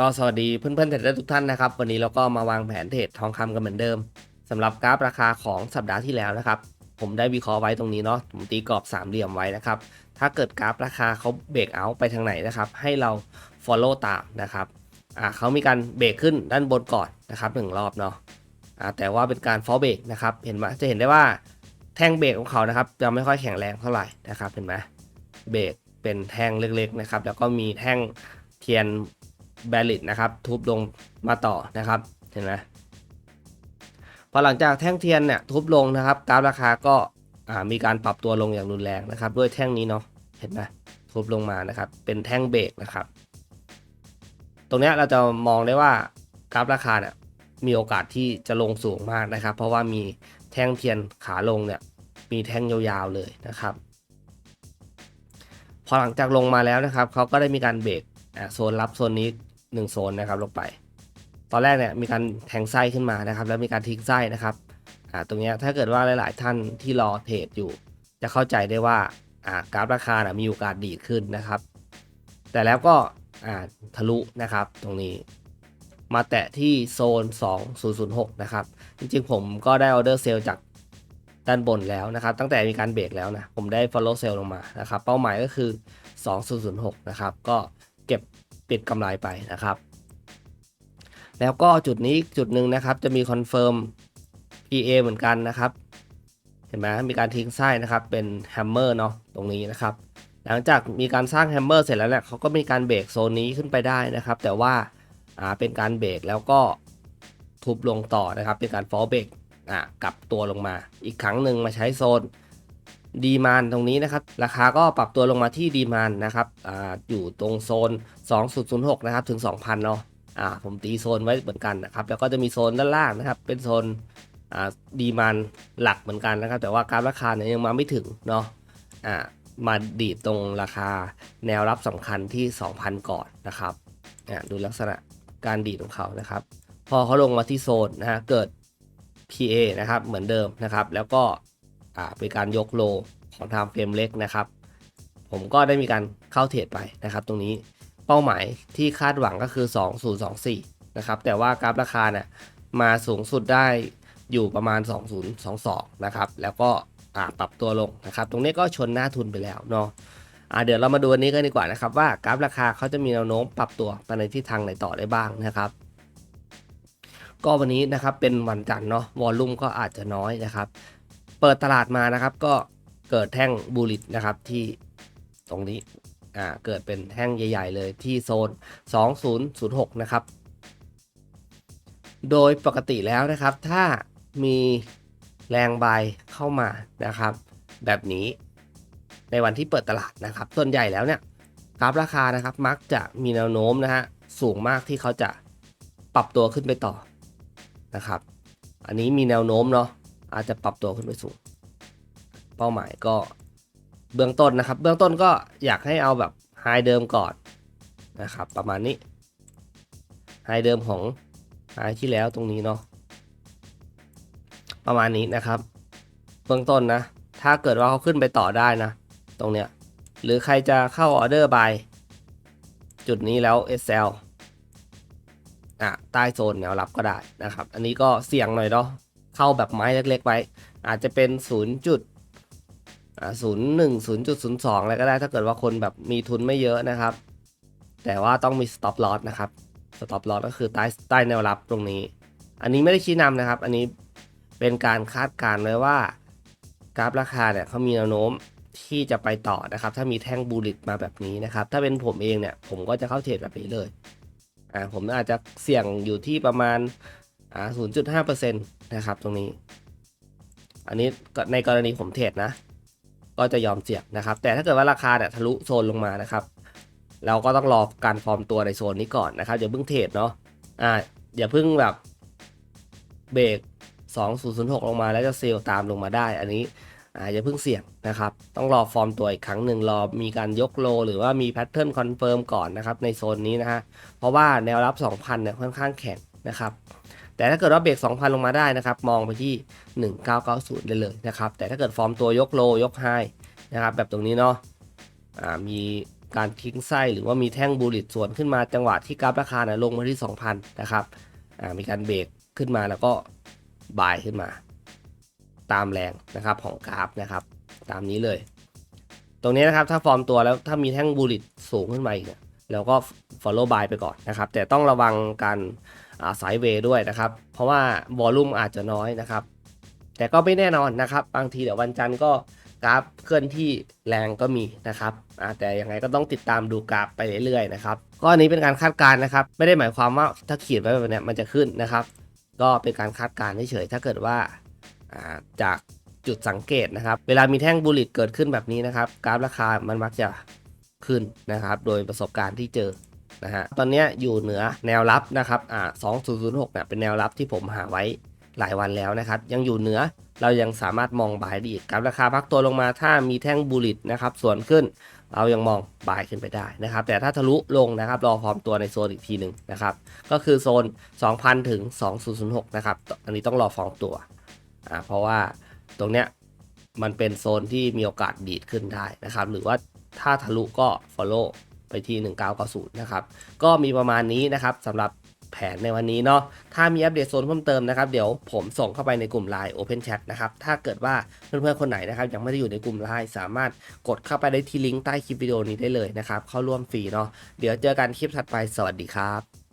ก็สวัสดีเพื่อนๆเทรดเดอร์ทุกท่านนะครับ วันนี้เราก็มาวางแผนเทรดทองคำกันเหมือนเดิมสำหรับกราฟราคาของสัปดาห์ที่แล้วนะครับ ผมได้วิเคราะห์ไว้ตรงนี้เนาะผมตีกรอบสามเหลี่ยมไว้นะครับ ถ้าเกิดกราฟราคาเขาเบรกเอาไปทางไหนนะครับ ให้เรา follow ตามนะครับอ่าเขามีการเบรกขึ้นด้านบนก่อนนะครับหนึ่งรอบเนาะอ่าแต่ว่าเป็นการ fall เบรกนะครับเห็นไหมจะเห็นได้ว่าแท่งเบรกของเขานะครับจะไม่ค่อยแข็งแรงเท่าไหร่นะครับเห็นไหมเบรกเป็นแท่งเล็กๆนะครับแล้วก็มีแท่งเทียน แบลิตนะครับ ทุบลงมาต่อนะครับ เห็นไหมพอหลังจากแท่งเทียนเนี่ยทุบลงนะครับกราฟราคาก็มีการปรับตัวลงอย่างรุนแรงนะครับ ด้วยแท่งนี้เนาะเห็นไหมทุบลงมานะครับ เป็นแท่งเบรกนะครับ ตรงนี้เราจะมองได้ว่ากราฟราคาเนี่ยมีโอกาสที่จะลงสูงมากนะครับ เพราะว่ามีแท่งเทียนขาลงเนี่ยมีแท่งยาวๆเลยนะครับ พอหลังจากลงมาแล้วนะครับเขาก็ได้มีการเบรกโซนรับโซนนี้ 1โซนนะครับลงไป ตอนแรกเนี่ยมีการแทงไส้ขึ้นมานะครับ แล้วมีการทิ้งไส้นะครับอ่าตรงเนี้ยถ้าเกิดว่าหลาย ๆ ท่านที่รอเทรดอยู่ จะเข้าใจได้ว่าอ่ากราฟราคานะมีโอกาสดีดขึ้นนะครับ แต่แล้วก็อ่าทะลุนะครับตรงนี้มาแตะที่โซน 2006 นะครับ จริงๆ ผมก็ได้ออเดอร์เซลจากด้านบนแล้วนะครับ ตั้งแต่มีการเบรกแล้วนะ ผมได้ follow sell ลงมานะครับ เป้าหมายก็คือ 2006 นะครับ ก็เก็บ ปิดกำไรไปนะครับ แล้วก็จุดนี้จุดหนึ่งนะครับ จะมีคอนเฟิร์ม PA เหมือนกันนะครับ เห็นไหมมีการทิ้งไส้นะครับ เป็นแฮมเมอร์เนาะตรงนี้นะครับ หลังจากมีการสร้างแฮมเมอร์เสร็จแล้วเนี่ยเขาก็มีการเบรกโซนนี้ขึ้นไปได้นะครับ แต่ว่าอ่าเป็นการเบรกแล้วก็ทุบลงต่อนะครับ เป็นการฟอลเบรกอ่ากลับตัวลงมา อีกครั้งหนึ่งมาใช้โซน ดีมานตรงนี้นะครับ ราคาก็ปรับตัวลงมาที่ดีมานนะครับออยู่ตรงโซน 2006 นะครับ ถึง 2,000 เนาะอ่าผมตีโซนไว้เหมือนกันนะครับ แล้วก็จะมีโซนด้านล่างนะครับ เป็นโซนอ่าดีมานหลักเหมือนกันนะครับ แต่ว่าการราคาเนี่ยยังมาไม่ถึงเนาะอ่ามาดีดตรงราคาแนวรับสำคัญที่ 2,000 ก่อนนะครับอ่าดูลักษณะการดีดของเขานะครับ พอเขาลงมาที่โซนนะฮะเกิด PA นะครับเหมือนเดิมนะครับ แล้วก็ อ่าเป็นการยกโลของทางเฟรมเล็กนะครับ ผมก็ได้มีการเข้าเทรดไปนะครับ ตรงนี้เป้าหมายที่คาดหวังก็คือ 2024 นะครับ แต่ว่ากราฟราคาเนี่ยมาสูงสุดได้อยู่ประมาณ 2022 นะครับ แล้วก็ปรับตัวลงนะครับ ตรงนี้ก็ชนหน้าทุนไปแล้วเนาะอ่าเดี๋ยวเรามาดูอันนี้กันดีกว่านะครับ ว่ากราฟราคาเขาจะมีแนวโน้มปรับตัวไปในทิศทางไหนต่อได้บ้างนะครับ ก็วันนี้นะครับเป็นวันจันทร์เนาะวอลลุ่มก็อาจจะน้อยนะครับ เปิดตลาดมานะครับ ก็เกิดแท่งบูลิตนะครับที่ตรงนี้อ่าเกิดเป็นแท่งใหญ่ ๆ เลยที่โซน 2006 นะครับ โดยปกติแล้วนะครับ ถ้ามีแรงบายเข้ามานะครับ แบบนี้ในวันที่เปิดตลาดนะครับ ส่วนใหญ่แล้วเนี่ยกราฟราคานะครับมักจะมีแนวโน้มนะฮะสูงมากที่เขาจะปรับตัวขึ้นไปต่อนะครับ อันนี้มีแนวโน้มเนาะ อาจจะปรับตัวขึ้นไปสูง เป้าหมายก็เบื้องต้นนะครับ เบื้องต้นก็อยากให้เอาแบบไฮเดิมก่อนนะครับ ประมาณนี้ไฮเดิมของไฮที่แล้วตรงนี้เนาะประมาณนี้นะครับ เบื้องต้นนะ ถ้าเกิดว่าเขาขึ้นไปต่อได้นะ ตรงเนี้ยหรือใครจะเข้าออเดอร์บายจุดนี้แล้ว SL อะใต้โซนแนวรับก็ได้นะครับ อันนี้ก็เสี่ยงหน่อยเนาะ เข้าแบบไม้เล็กๆไว้ อาจจะเป็น 0. จุดศูนย์หนึ่งศูนย์จุดศูนย์สองอะไรก็ได้ถ้าเกิดว่าคนแบบมีทุนไม่เยอะนะครับ แต่ว่าต้องมี stop loss นะครับ stop loss ก็คือใต้ใต้แนวรับตรงนี้ อันนี้ไม่ได้ชี้นำนะครับ อันนี้เป็นการคาดการณ์ไว้ว่า กราฟราคาเนี่ยเขามีแนวโน้มที่จะไปต่อนะครับ ถ้ามีแท่งบูลลิตมาแบบนี้นะครับ ถ้าเป็นผมเองเนี่ย ผมก็จะเข้าเทรดแบบนี้เลยอ่าผมอาจจะเสี่ยงอยู่ที่ประมาณอ่า0.5%น นะครับตรงนี้ อันนี้ในกรณีผมเทรดนะ ก็จะยอมเสี่ยงนะครับ แต่ถ้าเกิดว่าราคาเนี่ยทะลุโซนลงมานะครับ เราก็ต้องรอการฟอร์มตัวในโซนนี้ก่อนนะครับอย่าเพิ่งเทรดเนาะอ่าอย่าเพิ่งแบบเบรก2006 ลงมาแล้วจะเซลล์ตามลงมาได้ อันนี้อ่าอย่าเพิ่งเสี่ยงนะครับ ต้องรอฟอร์มตัวอีกครั้งหนึ่งรอมีการยกโล หรือว่ามีแพทเทิร์นคอนเฟิร์มก่อนนะครับในโซนนี้นะฮะ เพราะว่าแนวรับ 2,000 เนี่ยค่อนข้างแข็งนะครับ แต่ถ้าเกิดว่าเบรก2,000 ลงมาได้นะครับ มองไปที่ 1990 ได้เลยนะครับ แต่ถ้าเกิดฟอร์มตัวยกโลยกไฮนะครับ แบบตรงนี้เนาะอ่ามีการทิ้งไส้หรือว่ามีแท่งบูลิตสวนขึ้นมาจังหวะที่กราฟราคานะลงมาที่ 2,000 นะครับอ่ามีการเบรกขึ้นมาแล้วก็บายขึ้นมา ตามแรงนะครับของกราฟนะครับ ตามนี้เลย ตรงนี้นะครับถ้าฟอร์มตัวแล้วถ้ามีแท่งบูลิตสูงขึ้นมาอีกเนี่ยเราก็ follow buy ไปก่อนนะครับ แต่ต้องระวังการ สายเวด้วยนะครับ เพราะว่าวอลลุ่มอาจจะน้อยนะครับ แต่ก็ไม่แน่นอนนะครับ บางทีเดี๋ยววันจันทร์ก็กราฟเคลื่อนที่แรงก็มีนะครับแต่ยังไงก็ต้องติดตามดูกราฟไปเรื่อยๆนะครับก็อันนี้เป็นการคาดการณ์นะครับ ไม่ได้หมายความว่าถ้าขีดไว้แบบนี้มันจะขึ้นนะครับ ก็เป็นการคาดการณ์เฉยๆถ้าเกิดว่าอ่าจากจุดสังเกตนะครับ เวลามีแท่งบูลลิตเกิดขึ้นแบบนี้นะครับ กราฟราคามันมักจะขึ้นนะครับ โดยประสบการณ์ที่เจอ นะฮะตอนนี้อยู่เหนือแนวรับนะครับอ่า2006เนี่ยเป็นแนวรับที่ผมหาไว้หลายวันแล้วนะครับ ยังอยู่เหนือเรายังสามารถมองบายได้อีกกราฟราคาพักตัวลงมาถ้ามีแท่งบูลลิตนะครับส่วนขึ้นเรายังมองบายขึ้นไปได้นะครับ แต่ถ้าทะลุลงนะครับรอพร้อมตัวในโซนอีกทีหนึ่งนะครับ ก็คือโซน 2,000 ถึง 2006 นะครับ อันนี้ต้องรอฟองตัวอ่าเพราะว่าตรงเนี้ยมันเป็นโซนที่มีโอกาสดีดขึ้นได้นะครับ หรือว่าถ้าทะลุก็ follow ไปที่ 1990 นะครับ ก็มีประมาณนี้นะครับสำหรับแผนในวันนี้เนาะ ถ้ามีอัปเดตโซนเพิ่มเติมนะครับ เดี๋ยวผมส่งเข้าไปในกลุ่ม Line Open Chat นะครับ ถ้าเกิดว่าเพื่อนๆ คนไหนนะครับ ยังไม่ได้อยู่ในกลุ่ม Line สามารถกดเข้าไปได้ที่ลิงก์ใต้คลิปวิดีโอนี้ได้เลยนะครับ เข้าร่วมฟรีเนาะ เดี๋ยวเจอกันคลิปถัดไป สวัสดีครับ